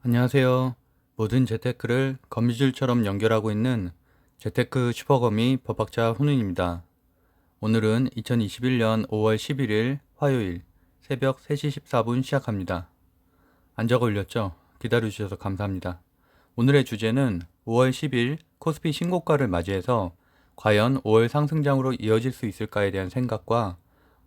안녕하세요. 모든 재테크를 거미줄처럼 연결하고 있는 재테크 슈퍼거미 법학자 훈훈입니다. 오늘은 2021년 5월 11일 화요일 새벽 3시 14분 시작합니다. 안 적어 올렸죠? 기다려주셔서 감사합니다. 오늘의 주제는 5월 10일 코스피 신고가를 맞이해서 과연 5월 상승장으로 이어질 수 있을까에 대한 생각과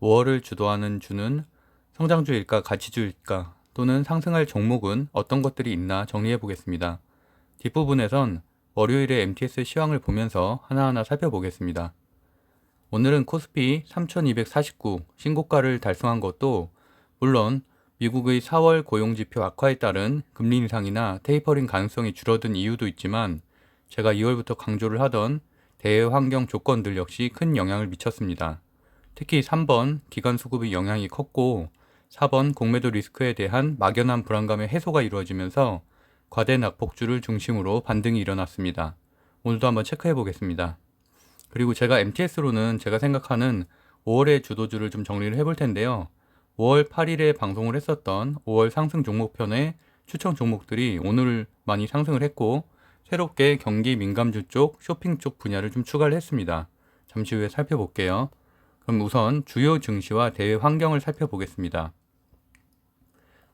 5월을 주도하는 주는 성장주일까 가치주일까 또는 상승할 종목은 어떤 것들이 있나 정리해 보겠습니다. 뒷부분에선 월요일의 MTS 시황을 보면서 하나하나 살펴보겠습니다. 오늘은 코스피 3249 신고가를 달성한 것도 물론 미국의 4월 고용지표 악화에 따른 금리 인상이나 테이퍼링 가능성이 줄어든 이유도 있지만 제가 2월부터 강조를 하던 대외 환경 조건들 역시 큰 영향을 미쳤습니다. 특히 3번 기관 수급의 영향이 컸고 4번 공매도 리스크에 대한 막연한 불안감의 해소가 이루어지면서 과대 낙폭주를 중심으로 반등이 일어났습니다. 오늘도 한번 체크해 보겠습니다. 그리고 제가 MTS로는 제가 생각하는 5월의 주도주를 좀 정리를 해볼 텐데요. 5월 8일에 방송을 했었던 5월 상승 종목편의 추천 종목들이 오늘 많이 상승을 했고 새롭게 경기 민감주 쪽, 쇼핑 쪽 분야를 좀 추가를 했습니다. 잠시 후에 살펴볼게요. 그럼 우선 주요 증시와 대외 환경을 살펴보겠습니다.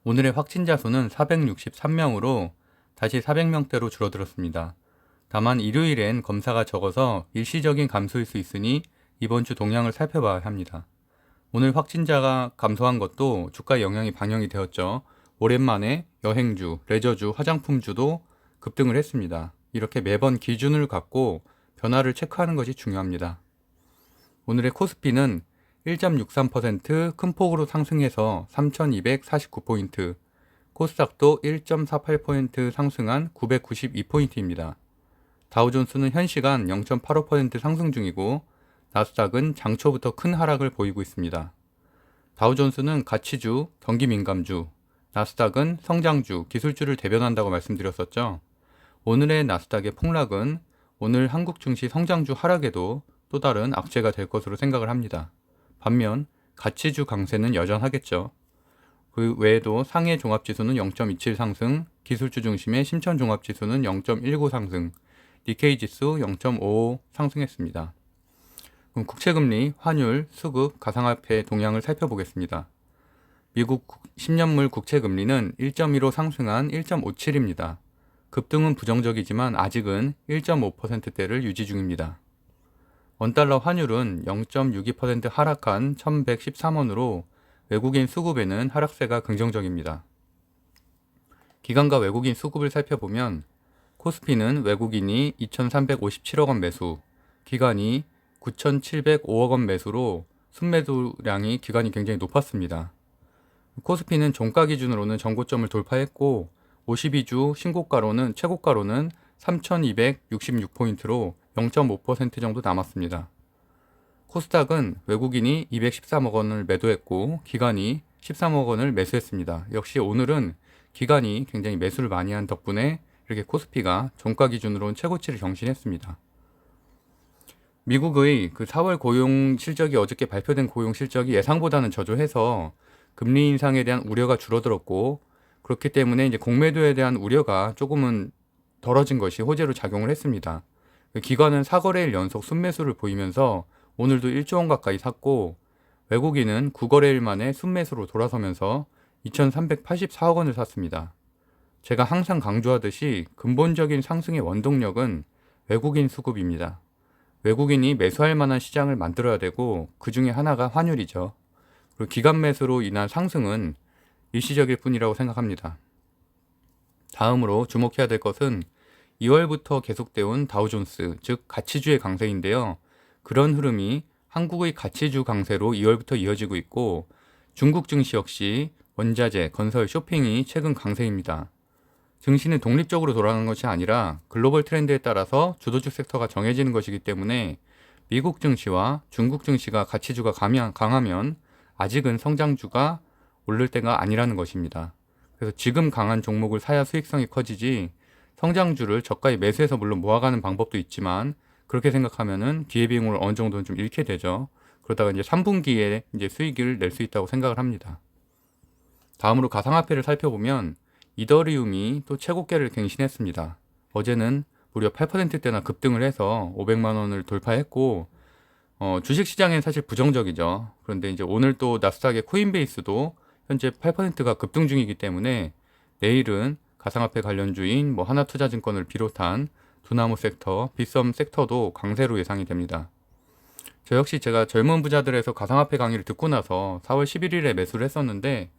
오늘의 확진자 수는 463명으로 다시 400명대로 줄어들었습니다. 다만 일요일엔 검사가 적어서 일시적인 감소일 수 있으니 이번 주 동향을 살펴봐야 합니다. 오늘 확진자가 감소한 것도 주가 영향이 반영이 되었죠. 오랜만에 여행주, 레저주, 화장품주도 급등을 했습니다. 이렇게 매번 기준을 갖고 변화를 체크하는 것이 중요합니다. 오늘의 코스피는 1.63%큰 폭으로 상승해서 3,249포인트, 코스닥도 1.48포인트 상승한 992포인트입니다. 다우존스는 현 시간 0.85% 상승 중이고 나스닥은 장초부터 큰 하락을 보이고 있습니다. 다우존스는 가치주, 경기 민감주, 나스닥은 성장주, 기술주를 대변한다고 말씀드렸었죠. 오늘의 나스닥의 폭락은 오늘 한국 증시 성장주 하락에도 또 다른 악재가 될 것으로 생각을 합니다. 반면 가치주 강세는 여전하겠죠. 그 외에도 상해 종합지수는 0.27 상승, 기술주 중심의 심천 종합지수는 0.19 상승, 니케이 지수 0.55 상승했습니다. 그럼 국채금리, 환율, 수급, 가상화폐 동향을 살펴보겠습니다. 미국 10년물 국채금리는 1.15 상승한 1.57입니다. 급등은 부정적이지만 아직은 1.5%대를 유지 중입니다. 원달러 환율은 0.62% 하락한 1113원으로 외국인 수급에는 하락세가 긍정적입니다. 기관과 외국인 수급을 살펴보면 코스피는 외국인이 2,357억 원 매수, 기관이 9,705억 원 매수로 순매도량이 기관이 굉장히 높았습니다. 코스피는 종가 기준으로는 전고점을 돌파했고 52주 신고가로는 최고가로는 3,266포인트로 0.5% 정도 남았습니다. 코스닥은 외국인이 213억 원을 매도했고 기관이 13억 원을 매수했습니다. 역시 오늘은 기관이 굉장히 매수를 많이 한 덕분에 이렇게 코스피가 종가 기준으로는 최고치를 경신했습니다. 미국의 그 4월 고용 실적이 어저께 발표된 고용 실적이 예상보다는 저조해서 금리 인상에 대한 우려가 줄어들었고 그렇기 때문에 이제 공매도에 대한 우려가 조금은 덜어진 것이 호재로 작용을 했습니다. 그 기관은 4거래일 연속 순매수를 보이면서 오늘도 1조 원 가까이 샀고 외국인은 9거래일 만에 순매수로 돌아서면서 2,384억 원을 샀습니다. 제가 항상 강조하듯이 근본적인 상승의 원동력은 외국인 수급입니다. 외국인이 매수할 만한 시장을 만들어야 되고 그 중에 하나가 환율이죠. 그리고 기관 매수로 인한 상승은 일시적일 뿐이라고 생각합니다. 다음으로 주목해야 될 것은 2월부터 계속되온 다우존스, 즉 가치주의 강세인데요. 그런 흐름이 한국의 가치주 강세로 2월부터 이어지고 있고 중국 증시 역시 원자재, 건설, 쇼핑이 최근 강세입니다. 증시는 독립적으로 돌아가는 것이 아니라 글로벌 트렌드에 따라서 주도주 섹터가 정해지는 것이기 때문에 미국 증시와 중국 증시가 가치주가 강하면 아직은 성장주가 오를 때가 아니라는 것입니다. 그래서 지금 강한 종목을 사야 수익성이 커지지 성장주를 저가에 매수해서 물론 모아가는 방법도 있지만 그렇게 생각하면은 기회비용을 어느 정도는 좀 잃게 되죠. 그러다가 이제 3분기에 이제 수익을 낼 수 있다고 생각을 합니다. 다음으로 가상화폐를 살펴보면 이더리움이 또 최고가를 갱신했습니다. 어제는 무려 8%대나 급등을 해서 500만 원을 돌파했고 어, 주식시장엔 사실 부정적이죠. 그런데 이제 오늘 또 나스닥의 코인베이스도 현재 8%가 급등 중이기 때문에 내일은 가상화폐 관련주인 뭐 하나투자증권을 비롯한 두나무 섹터, 빗썸 섹터도 강세로 예상이 됩니다. 저 역시 제가 젊은 부자들에서 가상화폐 강의를 듣고 나서 4월 11일에 매수를 했었는데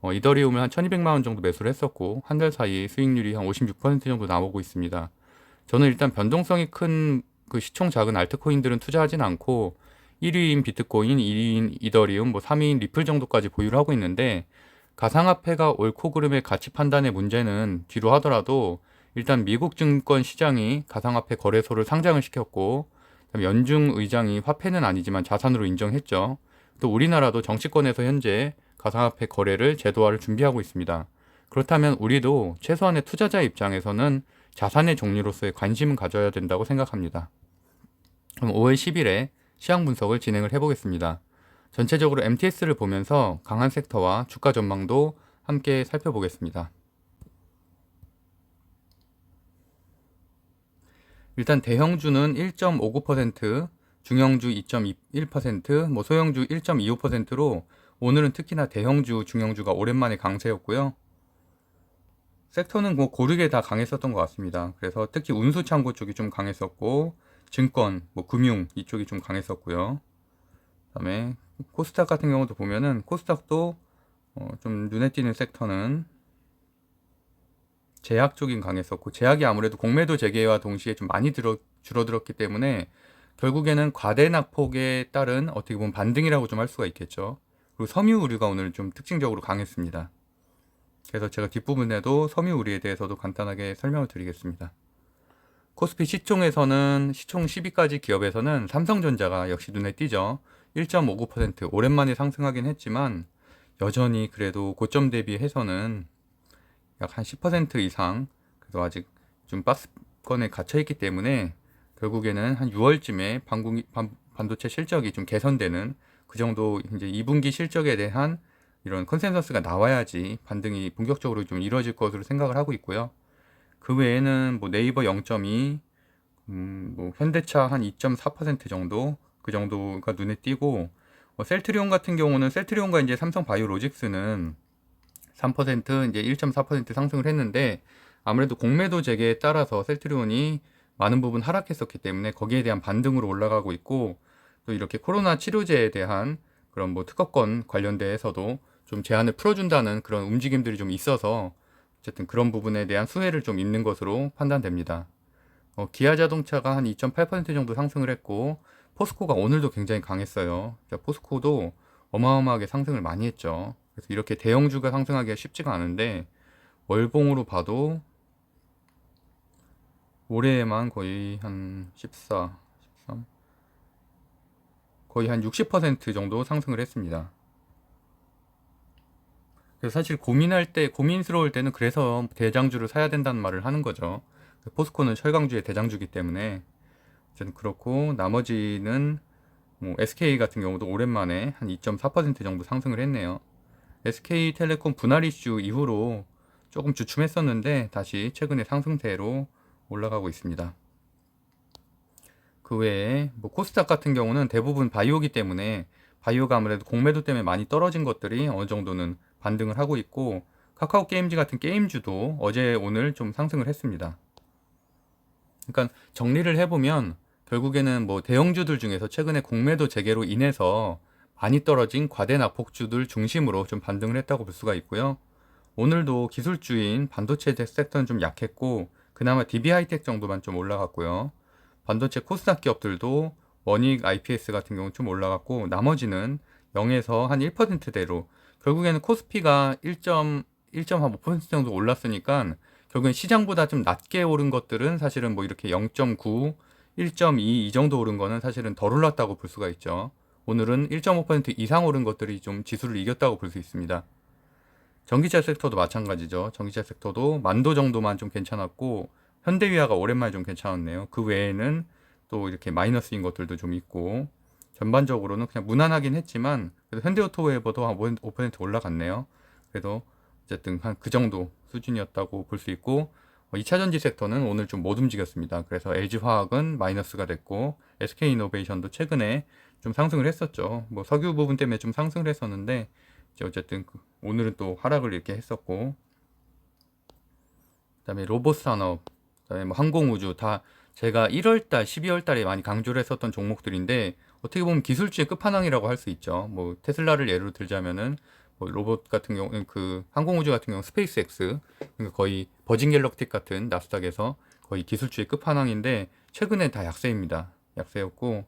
어, 이더리움을 한 1200만 원 정도 매수를 했었고 한 달 사이 수익률이 한 56% 정도 나오고 있습니다. 저는 일단 변동성이 큰 그 시총 작은 알트코인들은 투자하진 않고 1위인 비트코인, 2위인 이더리움, 뭐 3위인 리플 정도까지 보유를 하고 있는데 가상화폐가 옳고 그름의 가치 판단의 문제는 뒤로 하더라도 일단 미국 증권 시장이 가상화폐 거래소를 상장을 시켰고 연중 의장이 화폐는 아니지만 자산으로 인정했죠. 또 우리나라도 정치권에서 현재 가상화폐 거래를 제도화를 준비하고 있습니다. 그렇다면 우리도 최소한의 투자자 입장에서는 자산의 종류로서의 관심을 가져야 된다고 생각합니다. 그럼 5월 10일에 시황 분석을 진행을 해보겠습니다. 전체적으로 MTS를 보면서 강한 섹터와 주가 전망도 함께 살펴보겠습니다. 일단 대형주는 1.59%, 중형주 2.21%, 뭐 소형주 1.25%로 오늘은 특히나 대형주, 중형주가 오랜만에 강세였고요. 섹터는 뭐 고르게 다 강했었던 것 같습니다. 그래서 특히 운수 창고 쪽이 좀 강했었고, 증권, 뭐 금융 이쪽이 좀 강했었고요. 그다음에 코스닥 같은 경우도 보면은 코스닥도 어, 좀 눈에 띄는 섹터는 제약 쪽인 강했었고 제약이 아무래도 공매도 재개와 동시에 좀 많이 들어, 줄어들었기 때문에 결국에는 과대 낙폭에 따른 어떻게 보면 반등이라고 좀 할 수가 있겠죠. 그리고 섬유 의류가 오늘 좀 특징적으로 강했습니다. 그래서 제가 뒷부분에도 섬유 의류에 대해서도 간단하게 설명을 드리겠습니다. 코스피 시총에서는 시총 10위까지 기업에서는 삼성전자가 역시 눈에 띄죠. 1.59% 오랜만에 상승하긴 했지만 여전히 그래도 고점 대비해서는 약 한 10% 이상 그래도 아직 좀 박스권에 갇혀 있기 때문에 결국에는 한 6월쯤에 반공기, 반, 반도체 실적이 좀 개선되는 그 정도 이제 2분기 실적에 대한 이런 컨센서스가 나와야지 반등이 본격적으로 좀 이루어질 것으로 생각을 하고 있고요. 그 외에는 뭐 네이버 0.2, 음, 뭐 현대차 한 2.4% 정도 그 정도가 눈에 띄고 뭐 셀트리온 같은 경우는 셀트리온과 이제 삼성 바이오로직스는 3% 이제 1.4% 상승을 했는데 아무래도 공매도 재개에 따라서 셀트리온이 많은 부분 하락했었기 때문에 거기에 대한 반등으로 올라가고 있고 또 이렇게 코로나 치료제에 대한 그런 뭐 특허권 관련돼서도 좀 제한을 풀어준다는 그런 움직임들이 좀 있어서 어쨌든 그런 부분에 대한 수혜를 좀 있는 것으로 판단됩니다. 어, 기아 자동차가 한 2.8% 정도 상승을 했고 포스코가 오늘도 굉장히 강했어요. 포스코도 어마어마하게 상승을 많이 했죠. 그래서 이렇게 대형주가 상승하기가 쉽지가 않은데 월봉으로 봐도 올해에만 거의 한 14, 13 거의 한 60% 정도 상승을 했습니다. 그래서 사실 고민할 때 고민스러울 때는 그래서 대장주를 사야 된다는 말을 하는 거죠. 포스코는 철강주의 대장주기 때문에 어쨌든 그렇고 나머지는 뭐 SK 같은 경우도 오랜만에 한 2.4% 정도 상승을 했네요. SK텔레콤 분할 이슈 이후로 조금 주춤했었는데 다시 최근에 상승세로 올라가고 있습니다. 그 외에 뭐 코스닥 같은 경우는 대부분 바이오기 때문에 바이오가 아무래도 공매도 때문에 많이 떨어진 것들이 어느 정도는 반등을 하고 있고 카카오 게임즈 같은 게임주도 어제 오늘 좀 상승을 했습니다. 그러니까 정리를 해보면 결국에는 뭐 대형주들 중에서 최근에 공매도 재개로 인해서 많이 떨어진 과대 낙폭주들 중심으로 좀 반등을 했다고 볼 수가 있고요. 오늘도 기술주인 반도체 섹터는 좀 약했고 그나마 DB하이텍 정도만 좀 올라갔고요. 반도체 코스닥 기업들도 원익 IPS 같은 경우는 좀 올라갔고 나머지는 0에서 한 1%대로 결국에는 코스피가 1.1.5% 정도 올랐으니까 결국엔 시장보다 좀 낮게 오른 것들은 사실은 뭐 이렇게 0.9, 1.2 이 정도 오른 거는 사실은 덜 올랐다고 볼 수가 있죠. 오늘은 1.5% 이상 오른 것들이 좀 지수를 이겼다고 볼 수 있습니다. 전기차 섹터도 마찬가지죠. 전기차 섹터도 만도 정도만 좀 괜찮았고 현대위아가 오랜만에 좀 괜찮았네요. 그 외에는 또 이렇게 마이너스인 것들도 좀 있고 전반적으로는 그냥 무난하긴 했지만 그래도 현대오토웨버도 한 5% 올라갔네요. 그래도 어쨌든 한 그 정도 수준이었다고 볼 수 있고 2차 전지 섹터는 오늘 좀 못 움직였습니다. 그래서 LG화학은 마이너스가 됐고 SK이노베이션도 최근에 좀 상승을 했었죠. 뭐 석유 부분 때문에 좀 상승을 했었는데 이제 어쨌든 그 오늘은 또 하락을 이렇게 했었고 그다음에 로봇 산업, 그다음에 뭐 항공우주 다 제가 1월 달, 12월 달에 많이 강조를 했었던 종목들인데 어떻게 보면 기술주의 끝판왕이라고 할 수 있죠. 뭐 테슬라를 예로 들자면은 뭐 로봇 같은 경우 그 항공우주 같은 경우 스페이스X 그러니까 거의 버진 갤럭틱 같은 나스닥에서 거의 기술주의 끝판왕인데 최근에 다 약세입니다. 약세였고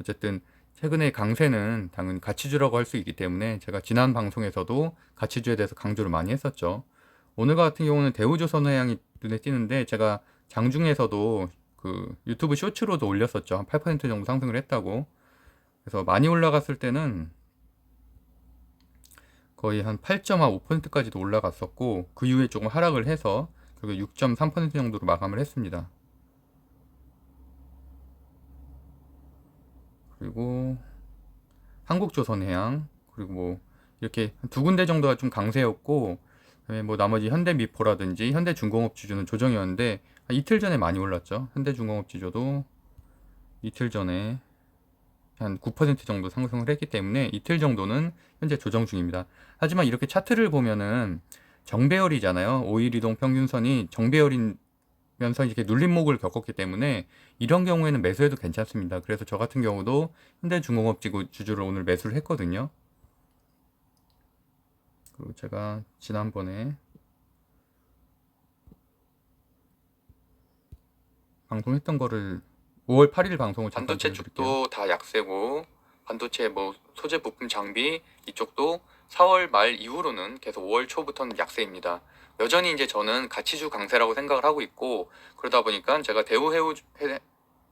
어쨌든 최근에 강세는 당연히 가치주라고 할 수 있기 때문에 제가 지난 방송에서도 가치주에 대해서 강조를 많이 했었죠. 오늘 같은 경우는 대우조선해양이 눈에 띄는데 제가 장중에서도 그 유튜브 쇼츠로도 올렸었죠. 한 8% 정도 상승을 했다고. 그래서 많이 올라갔을 때는 거의 한 8.5%까지도 올라갔었고 그 이후에 조금 하락을 해서 결국 6.3% 정도로 마감을 했습니다. 그리고 한국조선해양 그리고 뭐 이렇게 두 군데 정도가 좀 강세였고 그다음에 뭐 나머지 현대미포라든지 현대중공업 지주는 조정이었는데 한 이틀 전에 많이 올랐죠. 현대중공업 지주도 이틀 전에 한 9% 정도 상승을 했기 때문에 이틀 정도는 현재 조정 중입니다. 하지만 이렇게 차트를 보면은 정배열이잖아요. 5일 이동 평균선이 정배열이면서 이렇게 눌림목을 겪었기 때문에 이런 경우에는 매수해도 괜찮습니다. 그래서 저 같은 경우도 현대중공업 지구 주주를 오늘 매수를 했거든요. 그리고 제가 지난번에 방송했던 거를 5월 8일 방송을 잠깐 반도체 보여드릴게요. 쪽도 다 약세고 반도체 뭐 소재 부품 장비 이쪽도 4월 말 이후로는 계속 5월 초부터는 약세입니다. 여전히 이제 저는 가치주 강세라고 생각을 하고 있고 그러다 보니까 제가 대우해우 해-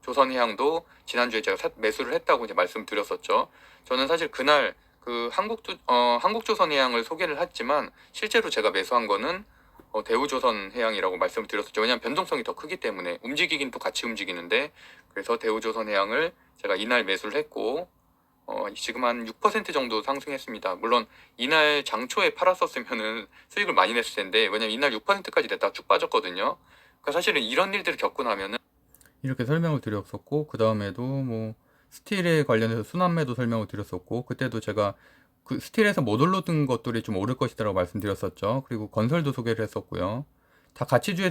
조선해양도 지난주에 제가 사- 매수를 했다고 이제 말씀드렸었죠. 저는 사실 그날 그 한국 어, 한국조선해양을 소개를 했지만 실제로 제가 매수한 거는 어, 대우조선 해양이라고 말씀을 드렸었죠. 왜냐하면 변동성이 더 크기 때문에 움직이긴 또 같이 움직이는데 그래서 대우조선 해양을 제가 이날 매수를 했고 어, 지금 한 6% 정도 상승했습니다. 물론 이날 장초에 팔았었으면은 수익을 많이 냈을 텐데 왜냐면 이날 6%까지 냈다가 쭉 빠졌거든요. 그러니까 사실은 이런 일들을 겪고 나면은 이렇게 설명을 드렸었고 그 다음에도 뭐 스틸에 관련해서 순환매도 설명을 드렸었고 그때도 제가 그 스틸에서 못 올랐던 것들이 좀 오를 것이라고 말씀드렸었죠. 그리고 건설도 소개를 했었고요. 다 가치주에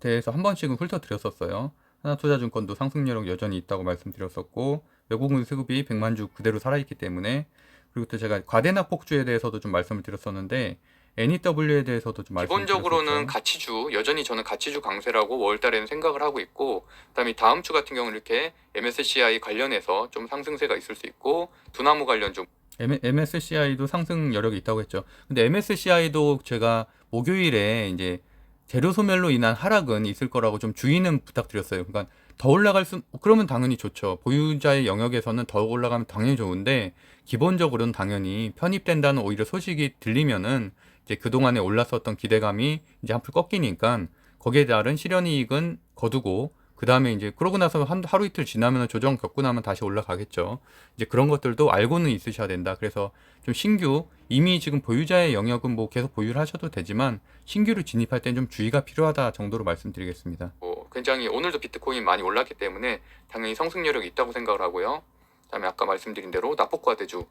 대해서 한 번씩은 훑어드렸었어요. 하나투자증권도 상승률은 여전히 있다고 말씀드렸었고 외국인 수급이 100만 주 그대로 살아있기 때문에 그리고 또 제가 과대납 폭주에 대해서도 좀 말씀을 드렸었는데 NEW에 대해서도 좀 말씀을 기본적으로는. 가치주 여전히 저는 가치주 강세라고 5월달에는 생각을 하고 있고 그다음에 다음 주 같은 경우는 이렇게 MSCI 관련해서 좀 상승세가 있을 수 있고 두나무 관련 좀 MSCI도 상승 여력이 있다고 했죠. 근데 MSCI도 제가 목요일에 이제 재료 소멸로 인한 하락은 있을 거라고 좀 주의는 부탁드렸어요. 그러니까 더 올라갈 수 그러면 당연히 좋죠. 보유자의 영역에서는 더 올라가면 당연히 좋은데 기본적으로는 당연히 편입된다는 오히려 소식이 들리면은 이제 그동안에 올랐었던 기대감이 이제 한풀 꺾이니까 거기에 따른 실현 이익은 거두고 그 다음에 이제 그러고 나서 한 하루 이틀 지나면 조정 겪고 나면 다시 올라가겠죠. 이제 그런 것들도 알고는 있으셔야 된다. 그래서 좀 신규 이미 지금 보유자의 영역은 뭐 계속 보유를 하셔도 되지만 신규를 진입할 땐좀 주의가 필요하다 정도로 말씀드리겠습니다. 뭐 굉장히 오늘도 비트코인 많이 올랐기 때문에 당연히 성승 여력이 있다고 생각을 하고요. 그다음에 아까 말씀드린 대로 나폭과대주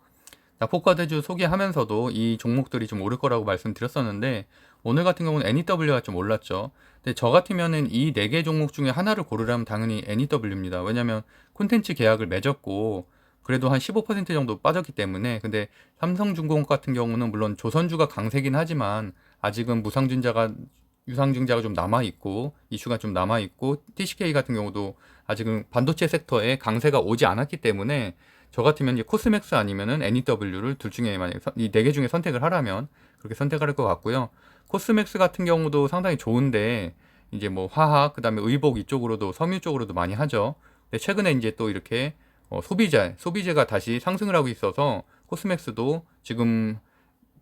나폭과대주 소개하면서도 이 종목들이 좀 오를 거라고 말씀드렸었는데 오늘 같은 경우는 NEW가 좀 올랐죠. 근데 저 같으면은 이 네 개 종목 중에 하나를 고르라면 당연히 NEW입니다. 왜냐면 콘텐츠 계약을 맺었고 그래도 한 15% 정도 빠졌기 때문에 근데 삼성중공업 같은 경우는 물론 조선주가 강세긴 하지만 아직은 무상증자가 유상증자가 좀 남아 있고 이슈가 좀 남아 있고 TCK 같은 경우도 아직은 반도체 섹터에 강세가 오지 않았기 때문에 저 같으면 이제 코스맥스 아니면은 NEW를 둘 중에 만약 이 네 개 중에 선택을 하라면 그렇게 선택할 것 같고요. 코스맥스 같은 경우도 상당히 좋은데 이제 뭐 화학 그다음에 의복 이쪽으로도 섬유 쪽으로도 많이 하죠. 근데 최근에 이제 또 이렇게 어, 소비재 소비재가 다시 상승을 하고 있어서 코스맥스도 지금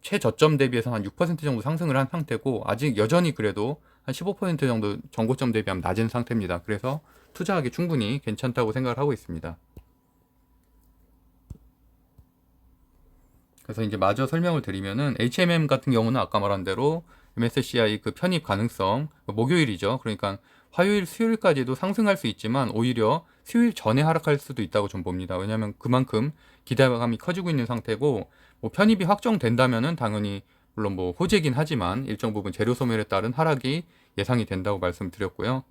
최저점 대비해서 한 6% 정도 상승을 한 상태고 아직 여전히 그래도 한 15% 정도 전고점 대비하면 낮은 상태입니다. 그래서 투자하기 충분히 괜찮다고 생각을 하고 있습니다. 그래서 이제 마저 설명을 드리면은 HMM 같은 경우는 아까 말한 대로 MSCI 그 편입 가능성 목요일이죠. 그러니까 화요일, 수요일까지도 상승할 수 있지만 오히려 수요일 전에 하락할 수도 있다고 좀 봅니다. 왜냐하면 그만큼 기대감이 커지고 있는 상태고 뭐 편입이 확정된다면은 당연히 물론 뭐 호재긴 하지만 일정 부분 재료 소멸에 따른 하락이 예상이 된다고 말씀드렸고요.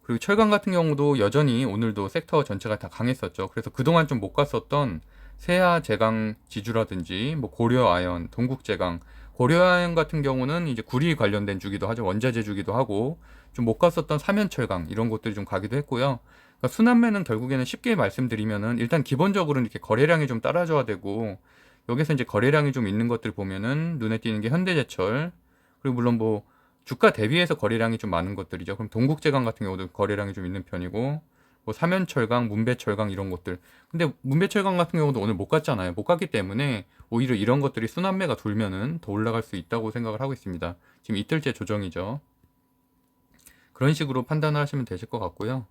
그리고 철강 같은 경우도 여전히 오늘도 섹터 전체가 다 강했었죠. 그래서 그동안 좀 못 갔었던 세아 제강 지주라든지 뭐 고려 아연, 동국 제강, 고려 아연 같은 경우는 이제 구리 관련된 주기도 하죠. 원자재 주기도 하고 좀 못 갔었던 사면 철강 이런 것들이 좀 가기도 했고요. 그러니까 순환매는 결국에는 쉽게 말씀드리면은 일단 기본적으로는 이렇게 거래량이 좀 따라줘야 되고 여기서 이제 거래량이 좀 있는 것들 보면은 눈에 띄는 게 현대제철 그리고 물론 뭐 주가 대비해서 거래량이 좀 많은 것들이죠. 그럼 동국제강 같은 경우도 거래량이 좀 있는 편이고 뭐 사면철강, 문배철강 이런 것들. 근데 문배철강 같은 경우도 오늘 못 갔잖아요. 못 갔기 때문에 오히려 이런 것들이 순환매가 돌면은 더 올라갈 수 있다고 생각을 하고 있습니다. 지금 이틀째 조정이죠. 그런 식으로 판단을 하시면 되실 것 같고요.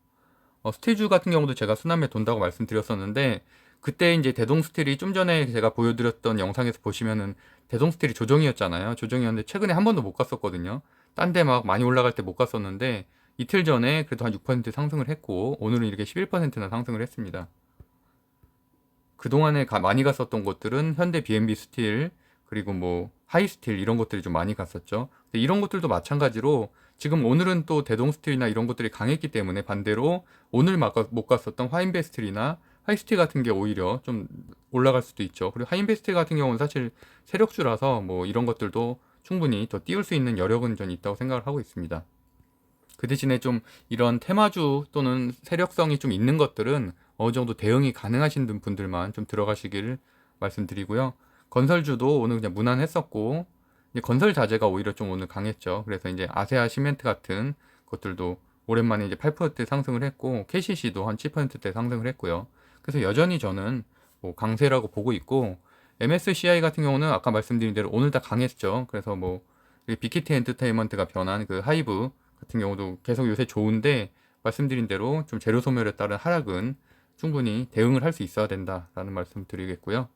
어, 스틸주 같은 경우도 제가 순환매 돈다고 말씀드렸었는데 그때 이제 대동 스틸이 좀 전에 제가 보여드렸던 영상에서 보시면은 대동 스틸이 조정이었잖아요. 조정이었는데 최근에 한 번도 못 갔었거든요. 딴 데 막 많이 올라갈 때 못 갔었는데 이틀 전에 그래도 한 6% 상승을 했고 오늘은 이렇게 11%나 상승을 했습니다. 그동안에 가- 많이 갔었던 곳들은 현대 B&B 스틸 그리고 뭐 하이스틸 이런 것들이 좀 많이 갔었죠. 근데 이런 것들도 마찬가지로 지금 오늘은 또 대동스틸이나 이런 것들이 강했기 때문에 반대로 오늘 못 갔었던 화인베스틸이나 하이스틸 같은 게 오히려 좀 올라갈 수도 있죠. 그리고 하인베스틸 같은 경우는 사실 세력주라서 뭐 이런 것들도 충분히 더 띄울 수 있는 여력은 전 있다고 생각을 하고 있습니다. 그 대신에 좀 이런 테마주 또는 세력성이 좀 있는 것들은 어느 정도 대응이 가능하신 분들만 좀 들어가시길 말씀드리고요. 건설주도 오늘 그냥 무난했었고 이제 건설 자재가 오히려 좀 오늘 강했죠. 그래서 이제 아세아 시멘트 같은 것들도 오랜만에 이제 8% 상승을 했고 KCC도 한 7%대 상승을 했고요. 그래서 여전히 저는 뭐 강세라고 보고 있고 MSCI 같은 경우는 아까 말씀드린 대로 오늘 다 강했죠. 그래서 뭐 빅히트 엔터테인먼트가 변한 그 하이브 같은 경우도 계속 요새 좋은데 말씀드린 대로 좀 재료 소멸에 따른 하락은 충분히 대응을 할 수 있어야 된다라는 말씀 드리겠고요.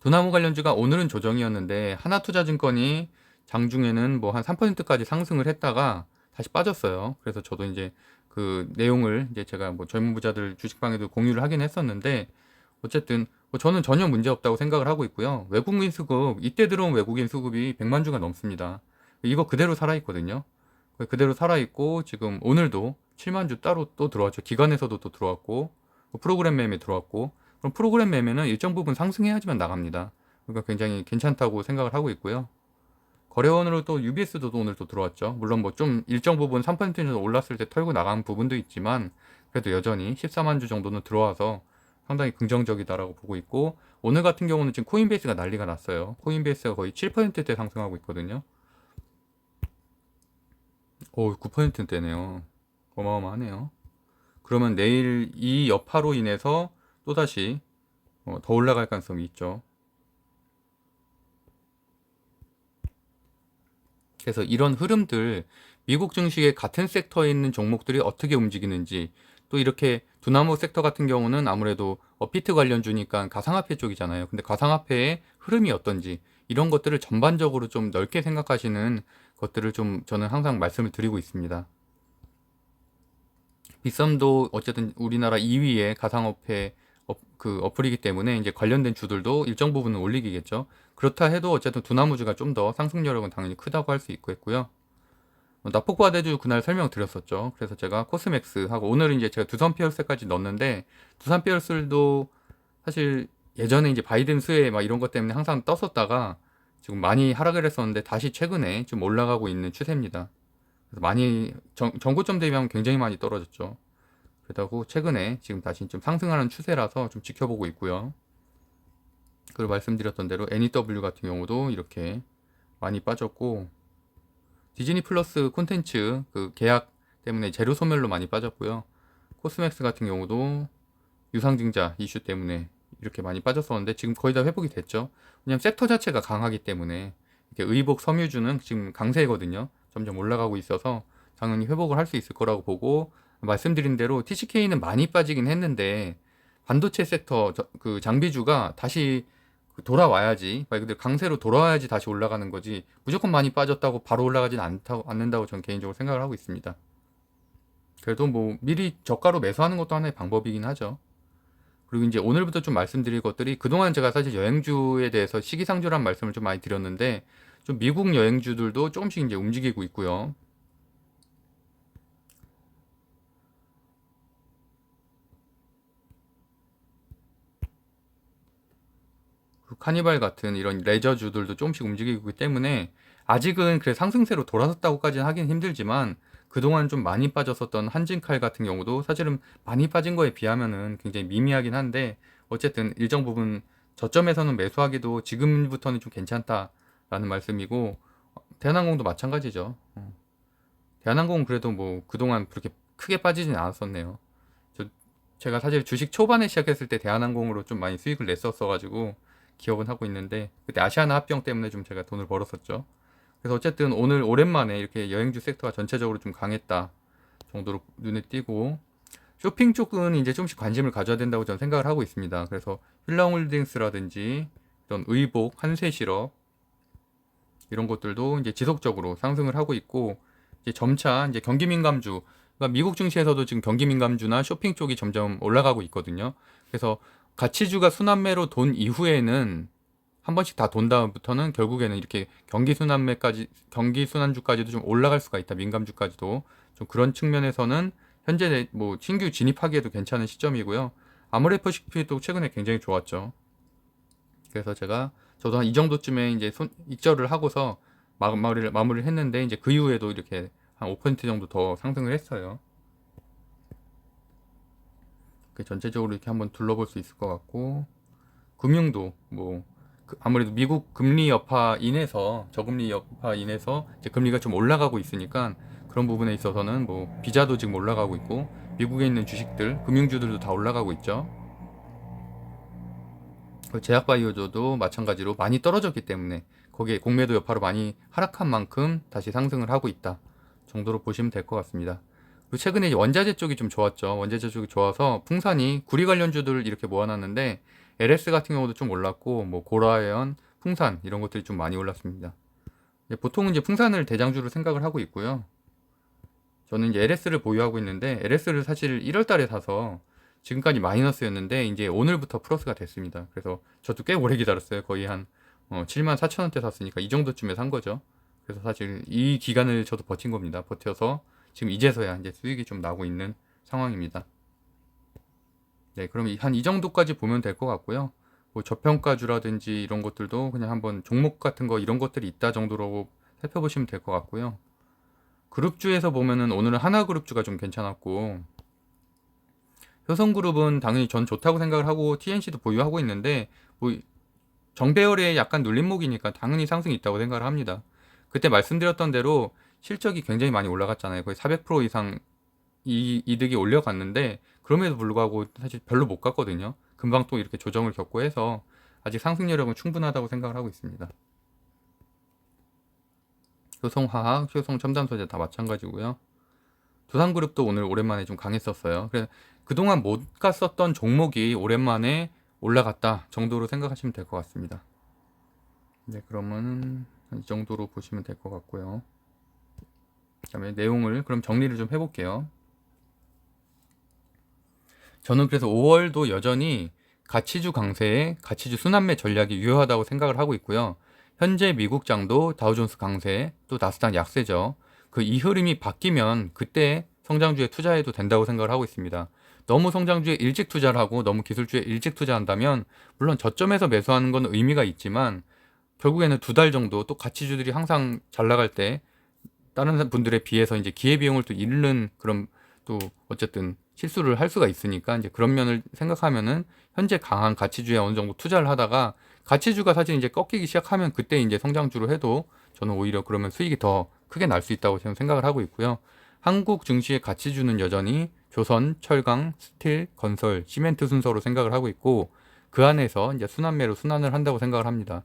두나무 관련주가 오늘은 조정이었는데 하나투자증권이 장중에는 뭐 한 3%까지 상승을 했다가 다시 빠졌어요. 그래서 저도 이제 그 내용을 이제 제가 뭐 젊은 부자들 주식방에도 공유를 하긴 했었는데 어쨌든 뭐 저는 전혀 문제 없다고 생각을 하고 있고요. 외국인 수급 이때 들어온 외국인 수급이 100만 주가 넘습니다. 이거 그대로 살아 있거든요. 그대로 살아 있고 지금 오늘도 7만 주 따로 또 들어왔죠. 기관에서도 또 들어왔고 뭐 프로그램 매매 들어왔고 그럼 프로그램 매매는 일정 부분 상승해야지만 나갑니다. 그러니까 굉장히 괜찮다고 생각을 하고 있고요. 거래원으로 또 UBS도 오늘 또 들어왔죠. 물론 뭐 좀 일정 부분 3% 정도 올랐을 때 털고 나간 부분도 있지만 그래도 여전히 14만 주 정도는 들어와서 상당히 긍정적이다라고 보고 있고 오늘 같은 경우는 지금 코인베이스가 난리가 났어요. 코인베이스가 거의 7%대 상승하고 있거든요. 오, 9%대네요. 어마어마하네요. 그러면 내일 이 여파로 인해서 또다시 어, 더 올라갈 가능성이 있죠. 그래서 이런 흐름들 미국 증시의 같은 섹터에 있는 종목들이 어떻게 움직이는지 또 이렇게 두나무 섹터 같은 경우는 아무래도 어피트 관련주니까 가상화폐 쪽이잖아요. 근데 가상화폐의 흐름이 어떤지 이런 것들을 전반적으로 좀 넓게 생각하시는 것들을 좀 저는 항상 말씀을 드리고 있습니다. 빗썸도 어쨌든 우리나라 2위의 가상화폐 어, 그 어플이기 때문에 이제 관련된 주들도 일정 부분은 올리기겠죠. 그렇다 해도 어쨌든 두나무주가 좀 더 상승 여력은 당연히 크다고 할 수 있고 했고요. 어, 나폭과 대주 그날 설명드렸었죠. 그래서 제가 코스맥스 하고 오늘은 이제 제가 두산 피어스까지 넣었는데 두산 피어스도 사실 예전에 이제 바이든 수혜 막 이런 것 때문에 항상 떴었다가 지금 많이 하락을 했었는데 다시 최근에 좀 올라가고 있는 추세입니다. 그래서 많이 정, 전고점 대비하면 굉장히 많이 떨어졌죠. 그렇다고 최근에 지금 다시 좀 상승하는 추세라서 좀 지켜보고 있고요. 그리고 말씀드렸던 대로 NEW 같은 경우도 이렇게 많이 빠졌고 디즈니 플러스 콘텐츠 그 계약 때문에 재료 소멸로 많이 빠졌고요. 코스맥스 같은 경우도 유상증자 이슈 때문에 이렇게 많이 빠졌었는데 지금 거의 다 회복이 됐죠. 왜냐면 섹터 자체가 강하기 때문에 이렇게 의복 섬유주는 지금 강세거든요. 점점 올라가고 있어서 당연히 회복을 할 수 있을 거라고 보고 말씀드린 대로 TCK는 많이 빠지긴 했는데 반도체 섹터 저- 그 장비주가 다시 돌아와야지 말 그대로 강세로 돌아와야지 다시 올라가는 거지 무조건 많이 빠졌다고 바로 올라가진 않다고 않는다고 저는 개인적으로 생각을 하고 있습니다. 그래도 뭐 미리 저가로 매수하는 것도 하나의 방법이긴 하죠. 그리고 이제 오늘부터 좀 말씀드릴 것들이 그동안 제가 사실 여행주에 대해서 시기상조란 말씀을 좀 많이 드렸는데 좀 미국 여행주들도 조금씩 이제 움직이고 있고요. 그 카니발 같은 이런 레저주들도 조금씩 움직이고 있기 때문에 아직은 그래 상승세로 돌아섰다고까지는 하긴 힘들지만 그동안 좀 많이 빠졌었던 한진칼 같은 경우도 사실은 많이 빠진 거에 비하면은 굉장히 미미하긴 한데 어쨌든 일정 부분 저점에서는 매수하기도 지금부터는 좀 괜찮다라는 말씀이고 어, 대한항공도 마찬가지죠. 어. 대한항공은 그래도 뭐 그동안 그렇게 크게 빠지진 않았었네요. 저 제가 사실 주식 초반에 시작했을 때 대한항공으로 좀 많이 수익을 냈었어 가지고 기억은 하고 있는데 그때 아시아나 합병 때문에 좀 제가 돈을 벌었었죠. 그래서 어쨌든 오늘 오랜만에 이렇게 여행주 섹터가 전체적으로 좀 강했다 정도로 눈에 띄고 쇼핑 쪽은 이제 조금씩 관심을 가져야 된다고 저는 생각을 하고 있습니다. 그래서 휠라홀딩스라든지 이런 의복, 한세실업 이런 것들도 이제 지속적으로 상승을 하고 있고 이제 점차 이제 경기 민감주 그러니까 미국 증시에서도 지금 경기 민감주나 쇼핑 쪽이 점점 올라가고 있거든요. 그래서 가치주가 순환매로 돈 이후에는 한 번씩 다 돈 다음부터는 결국에는 이렇게 경기 순환매까지 경기 순환주까지도 좀 올라갈 수가 있다. 민감주까지도. 좀 그런 측면에서는 현재 뭐 신규 진입하기에도 괜찮은 시점이고요. 아모레퍼시픽도 최근에 굉장히 좋았죠. 그래서 제가 저도 한 이 정도쯤에 이제 손 익절을 하고서 마- 마무리를 마무리를 했는데 이제 그 이후에도 이렇게 한 5% 정도 더 상승을 했어요. 그 전체적으로 이렇게 한번 둘러볼 수 있을 것 같고 금융도 뭐그 아무래도 미국 금리 여파 인해서 저금리 여파 인해서 이제 금리가 좀 올라가고 있으니까 그런 부분에 있어서는 뭐 비자도 지금 올라가고 있고 미국에 있는 주식들 금융주들도 다 올라가고 있죠. 그 제약바이오저도 마찬가지로 많이 떨어졌기 때문에 거기에 공매도 여파로 많이 하락한 만큼 다시 상승을 하고 있다 정도로 보시면 될 것 같습니다. 그리고 최근에 원자재 쪽이 좀 좋았죠. 원자재 쪽이 좋아서 풍산이 구리 관련주들을 이렇게 모아놨는데 LS 같은 경우도 좀 올랐고 뭐 고라현, 풍산 이런 것들이 좀 많이 올랐습니다. 예, 보통은 이제 풍산을 대장주로 생각을 하고 있고요. 저는 이제 LS를 보유하고 있는데 LS를 사실 1월 달에 사서 지금까지 마이너스였는데 이제 오늘부터 플러스가 됐습니다. 그래서 저도 꽤 오래 기다렸어요. 거의 한 어, 7만 4천 원대 샀으니까 이 정도쯤에 산 거죠. 그래서 사실 이 기간을 저도 버틴 겁니다. 버텨서 지금 이제서야 이제 수익이 좀 나고 있는 상황입니다. 네, 그럼 한 이 정도까지 보면 될 것 같고요. 뭐 저평가주라든지 이런 것들도 그냥 한번 종목 같은 거 이런 것들이 있다 정도로 살펴보시면 될 것 같고요. 그룹주에서 보면은 오늘은 하나그룹주가 좀 괜찮았고 효성그룹은 당연히 전 좋다고 생각을 하고 TNC도 보유하고 있는데 뭐 정배열에 약간 눌림목이니까 당연히 상승이 있다고 생각을 합니다. 그때 말씀드렸던 대로 실적이 굉장히 많이 올라갔잖아요. 거의 400% 이상 이 이득이 올려갔는데 그럼에도 불구하고 사실 별로 못 갔거든요. 금방 또 이렇게 조정을 겪고 해서 아직 상승 여력은 충분하다고 생각을 하고 있습니다. 효성화학, 효성 첨단 소재 다 마찬가지고요. 두산그룹도 오늘 오랜만에 좀 강했었어요. 그래서 그동안 못 갔었던 종목이 오랜만에 올라갔다 정도로 생각하시면 될 것 같습니다. 네, 그러면 이 정도로 보시면 될 것 같고요. 그다음에 내용을 그럼 정리를 좀 해볼게요. 저는 그래서 5월도 여전히 가치주 강세에 가치주 순환매 전략이 유효하다고 생각을 하고 있고요. 현재 미국 장도 다우존스 강세, 또 나스닥 약세죠. 그 이 흐름이 바뀌면 그때 성장주에 투자해도 된다고 생각을 하고 있습니다. 너무 성장주에 일찍 투자를 하고 너무 기술주에 일찍 투자한다면 물론 저점에서 매수하는 건 의미가 있지만 결국에는 두 달 정도 또 가치주들이 항상 잘 나갈 때 다른 분들에 비해서 이제 기회비용을 또 잃는 그런 또 어쨌든 실수를 할 수가 있으니까 이제 그런 면을 생각하면은 현재 강한 가치주에 어느 정도 투자를 하다가 가치주가 사실 이제 꺾이기 시작하면 그때 이제 성장주로 해도 저는 오히려 그러면 수익이 더 크게 날 수 있다고 저는 생각을 하고 있고요. 한국 증시의 가치주는 여전히 조선, 철강, 스틸, 건설, 시멘트 순서로 생각을 하고 있고 그 안에서 이제 순환매로 순환을 한다고 생각을 합니다.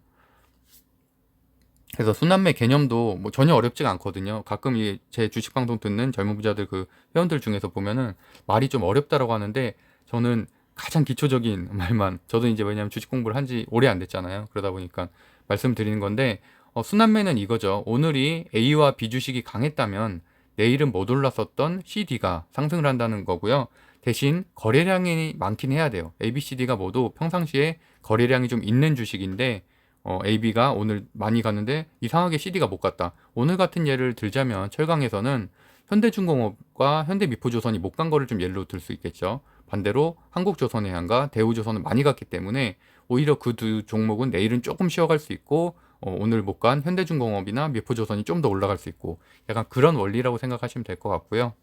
그래서 순환매 개념도 뭐 전혀 어렵지가 않거든요. 가끔 이 제 주식 방송 듣는 젊은 부자들 그 회원들 중에서 보면은 말이 좀 어렵다라고 하는데 저는 가장 기초적인 말만 저도 이제 왜냐하면 주식 공부를 한 지 오래 안 됐잖아요. 그러다 보니까 말씀드리는 건데 어, 순환매는 이거죠. 오늘이 A와 B 주식이 강했다면 내일은 못 올랐었던 CD가 상승을 한다는 거고요. 대신 거래량이 많긴 해야 돼요. A, B, C, D가 모두 평상시에 거래량이 좀 있는 주식인데 어, AB가 오늘 많이 갔는데 이상하게 CD가 못 갔다. 오늘 같은 예를 들자면 철강에서는 현대중공업과 현대미포조선이 못 간 거를 좀 예로 들 수 있겠죠. 반대로 한국조선해양과 대우조선은 많이 갔기 때문에 오히려 그 두 종목은 내일은 조금 쉬어갈 수 있고 어, 오늘 못 간 현대중공업이나 미포조선이 좀 더 올라갈 수 있고 약간 그런 원리라고 생각하시면 될 것 같고요.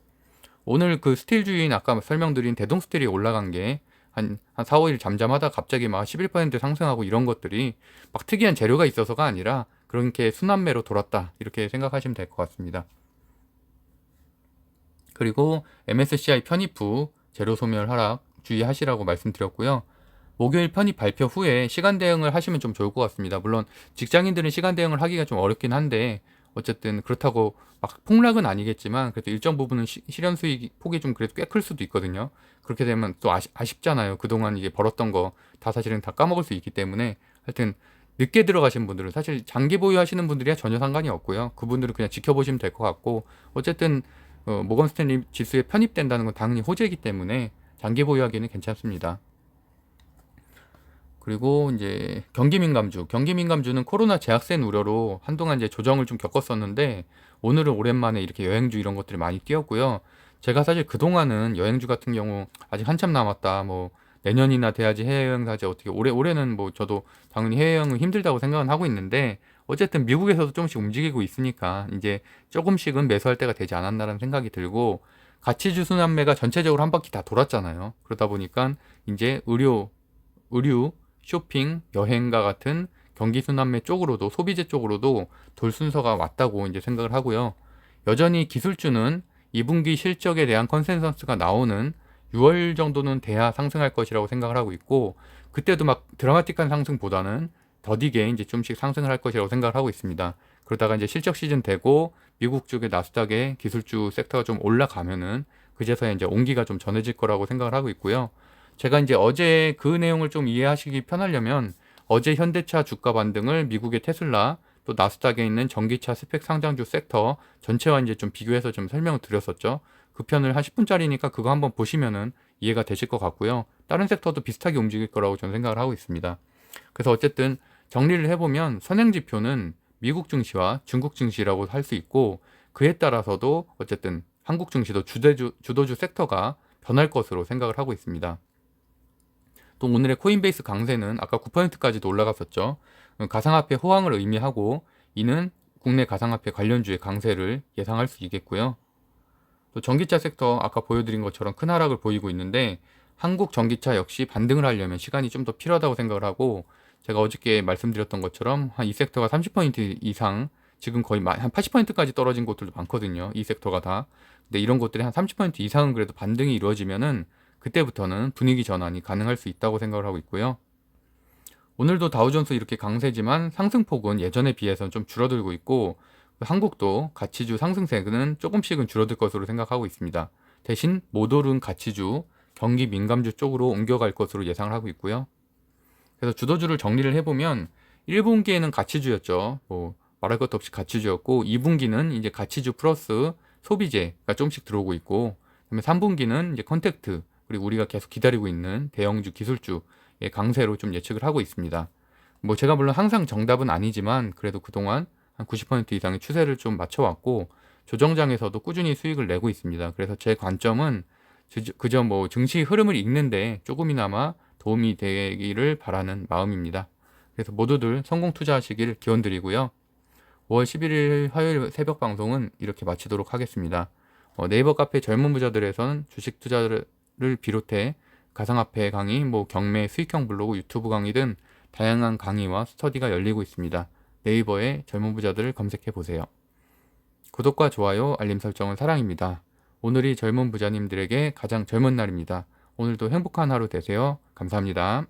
오늘 그 스틸 주인 아까 설명드린 대동 스틸이 올라간 게 한, 한 4, 5일 잠잠하다 갑자기 막 11% 상승하고 이런 것들이 막 특이한 재료가 있어서가 아니라 그렇게 순환매로 돌았다. 이렇게 생각하시면 될 것 같습니다. 그리고 MSCI 편입 후 재료 소멸 하락 주의하시라고 말씀드렸고요. 목요일 편입 발표 후에 시간 대응을 하시면 좀 좋을 것 같습니다. 물론 직장인들은 시간 대응을 하기가 좀 어렵긴 한데 어쨌든 그렇다고 막 폭락은 아니겠지만 그래도 일정 부분은 시, 실현 수익 폭이 좀 그래도 꽤 클 수도 있거든요. 그렇게 되면 또 아시, 아쉽잖아요. 그동안 이게 벌었던 거 다 사실은 다 까먹을 수 있기 때문에 하여튼 늦게 들어가신 분들은 사실 장기 보유하시는 분들이야 전혀 상관이 없고요. 그분들은 그냥 지켜보시면 될 것 같고 어쨌든 어, 모건 스탠리 지수에 편입된다는 건 당연히 호재이기 때문에 장기 보유하기는 괜찮습니다. 그리고 이제 경기 민감주, 경기 민감주는 코로나 재확산 우려로 한동안 이제 조정을 좀 겪었었는데 오늘은 오랜만에 이렇게 여행주 이런 것들이 많이 뛰었고요. 제가 사실 그동안은 여행주 같은 경우 아직 한참 남았다. 뭐 내년이나 돼야지 해외여행 사지 어떻게 올해 올해는 뭐 저도 당연히 해외여행은 힘들다고 생각은 하고 있는데 어쨌든 미국에서도 조금씩 움직이고 있으니까 이제 조금씩은 매수할 때가 되지 않았나라는 생각이 들고 가치주 순환매가 전체적으로 한 바퀴 다 돌았잖아요. 그러다 보니까 이제 의료, 의류, 쇼핑, 여행과 같은 경기 순환매 쪽으로도 소비재 쪽으로도 돌 순서가 왔다고 이제 생각을 하고요. 여전히 기술주는 2분기 실적에 대한 컨센서스가 나오는 6월 정도는 돼야 상승할 것이라고 생각을 하고 있고 그때도 막 드라마틱한 상승보다는 더디게 이제 좀씩 상승을 할 것이라고 생각을 하고 있습니다. 그러다가 이제 실적 시즌 되고 미국 쪽의 나스닥의 기술주 섹터가 좀 올라가면은 그제서야 이제 온기가 좀 전해질 거라고 생각을 하고 있고요. 제가 이제 어제 그 내용을 좀 이해하시기 편하려면 어제 현대차 주가 반등을 미국의 테슬라 또 나스닥에 있는 전기차 스펙 상장주 섹터 전체와 이제 좀 비교해서 좀 설명을 드렸었죠. 그 편을 한 10분짜리니까 그거 한번 보시면은 이해가 되실 것 같고요. 다른 섹터도 비슷하게 움직일 거라고 저는 생각을 하고 있습니다. 그래서 어쨌든 정리를 해보면 선행 지표는 미국 증시와 중국 증시라고 할 수 있고 그에 따라서도 어쨌든 한국 증시도 주대주, 주도주 섹터가 변할 것으로 생각을 하고 있습니다. 또 오늘의 코인베이스 강세는 아까 9%까지도 올라갔었죠. 가상화폐 호황을 의미하고 이는 국내 가상화폐 관련주의 강세를 예상할 수 있겠고요. 또 전기차 섹터 아까 보여드린 것처럼 큰 하락을 보이고 있는데 한국 전기차 역시 반등을 하려면 시간이 좀 더 필요하다고 생각을 하고 제가 어저께 말씀드렸던 것처럼 한 이 섹터가 30포인트 이상 지금 거의 한 80포인트까지 떨어진 곳들도 많거든요. 이 섹터가 다. 근데 이런 곳들이 한 30포인트 이상은 그래도 반등이 이루어지면은 그때부터는 분위기 전환이 가능할 수 있다고 생각을 하고 있고요. 오늘도 다우존스 이렇게 강세지만 상승폭은 예전에 비해서는 좀 줄어들고 있고 한국도 가치주 상승세는 조금씩은 줄어들 것으로 생각하고 있습니다. 대신 못 오른 가치주, 경기 민감주 쪽으로 옮겨갈 것으로 예상을 하고 있고요. 그래서 주도주를 정리를 해보면 1분기에는 가치주였죠. 뭐 말할 것도 없이 가치주였고 2분기는 이제 가치주 플러스 소비재가 조금씩 들어오고 있고 그다음에 3분기는 이제 컨택트 그리고 우리가 계속 기다리고 있는 대형주 기술주의 강세로 좀 예측을 하고 있습니다. 뭐 제가 물론 항상 정답은 아니지만 그래도 그동안 한 90% 이상의 추세를 좀 맞춰왔고 조정장에서도 꾸준히 수익을 내고 있습니다. 그래서 제 관점은 그저 뭐 증시 흐름을 읽는데 조금이나마 도움이 되기를 바라는 마음입니다. 그래서 모두들 성공 투자하시길 기원드리고요. 5월 11일 화요일 새벽 방송은 이렇게 마치도록 하겠습니다. 어, 네이버 카페 젊은 부자들에서는 주식 투자 를 비롯해 가상화폐 강의, 뭐 경매, 수익형 블로그, 유튜브 강의 등 다양한 강의와 스터디가 열리고 있습니다. 네이버에 젊은 부자들을 검색해 보세요. 구독과 좋아요, 알림 설정은 사랑입니다. 오늘이 젊은 부자님들에게 가장 젊은 날입니다. 오늘도 행복한 하루 되세요. 감사합니다.